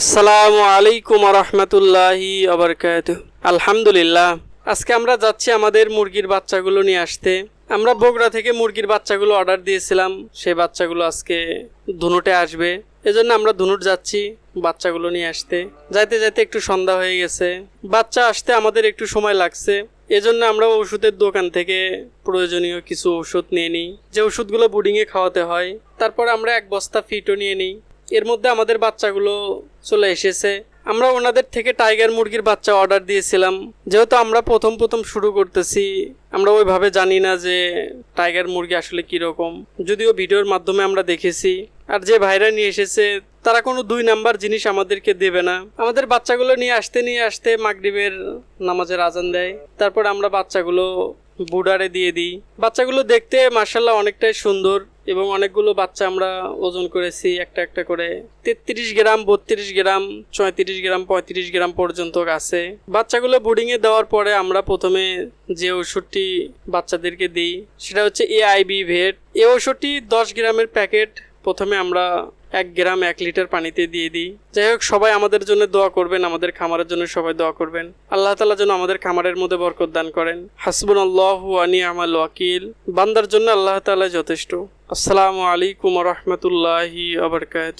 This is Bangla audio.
আসসালামু আলাইকুম রহমতুল্লাহি আবরকাত আলহামদুলিল্লাহ। আজকে আমরা যাচ্ছি আমাদের মুরগির বাচ্চাগুলো নিয়ে আসতে। আমরা বগুড়া থেকে মুরগির বাচ্চাগুলো অর্ডার দিয়েছিলাম। সেই বাচ্চাগুলো আজকে ধুনুটে আসবে। এজন্য আমরা ধুনুট যাচ্ছি বাচ্চাগুলো নিয়ে আসতে। যাইতে যাইতে একটু সন্ধ্যা হয়ে গেছে। বাচ্চা আসতে আমাদের একটু সময় লাগছে। এজন্য আমরা ওষুধের দোকান থেকে প্রয়োজনীয় কিছু ওষুধ নিয়ে নিই। যে ওষুধগুলো বুডিংয়ে খাওয়াতে হয়, তারপর আমরা এক বস্তা ফিটও নিয়ে নিই। এর মধ্যে আমাদের বাচ্চাগুলো চলে এসেছে। আমরা ওনাদের থেকে টাইগার মুরগির বাচ্চা অর্ডার দিয়েছিলাম। যেহেতু আমরা প্রথম প্রথম শুরু করতেছি, আমরা ওইভাবে জানি না যে টাইগার মুরগি আসলে কীরকম। যদিও ভিডিওর মাধ্যমে আমরা দেখেছি। আর যে ভাইরা নিয়ে এসেছে, তারা কোনো দুই নাম্বার জিনিস আমাদেরকে দেবে না। আমাদের বাচ্চাগুলো নিয়ে আসতে নিয়ে আসতে মাগরিবের নামাজের আজান দেয়। তারপর আমরা বাচ্চাগুলো বুডারে দিয়ে দিই। বাচ্চাগুলো দেখতে মার্শাল্লাহ অনেকটাই সুন্দর এবং অনেকগুলো বাচ্চা আমরা ওজন করেছি একটা একটা করে। তেত্রিশ গ্রাম, বত্রিশ গ্রাম চৌত্রিশ গ্রাম, পঁয়ত্রিশ গ্রাম পর্যন্ত আছে। বাচ্চাগুলো বোর্ডিংয়ে দেওয়ার পরে আমরা প্রথমে যে ওষুধটি বাচ্চাদেরকে দিই, সেটা হচ্ছে এআইবি ভেট। এই ওষুধটি দশ গ্রামের প্যাকেট প্রথমে আমরা এক গ্রাম এক লিটার পানিতে দিয়ে দিই। যাই হোক, সবাই আমাদের জন্য দোয়া করবেন, আমাদের খামারের জন্য সবাই দোয়া করবেন। আল্লাহ তালা যেন আমাদের খামারের মধ্যে বরকত দান করেন। হাসবুন আল্লাহ আনি আমাল ওয়াকিল। বান্দার জন্য আল্লাহ তালা যথেষ্ট। আসসালামু আলাইকুম রহমতুল্লাহি আবরকাত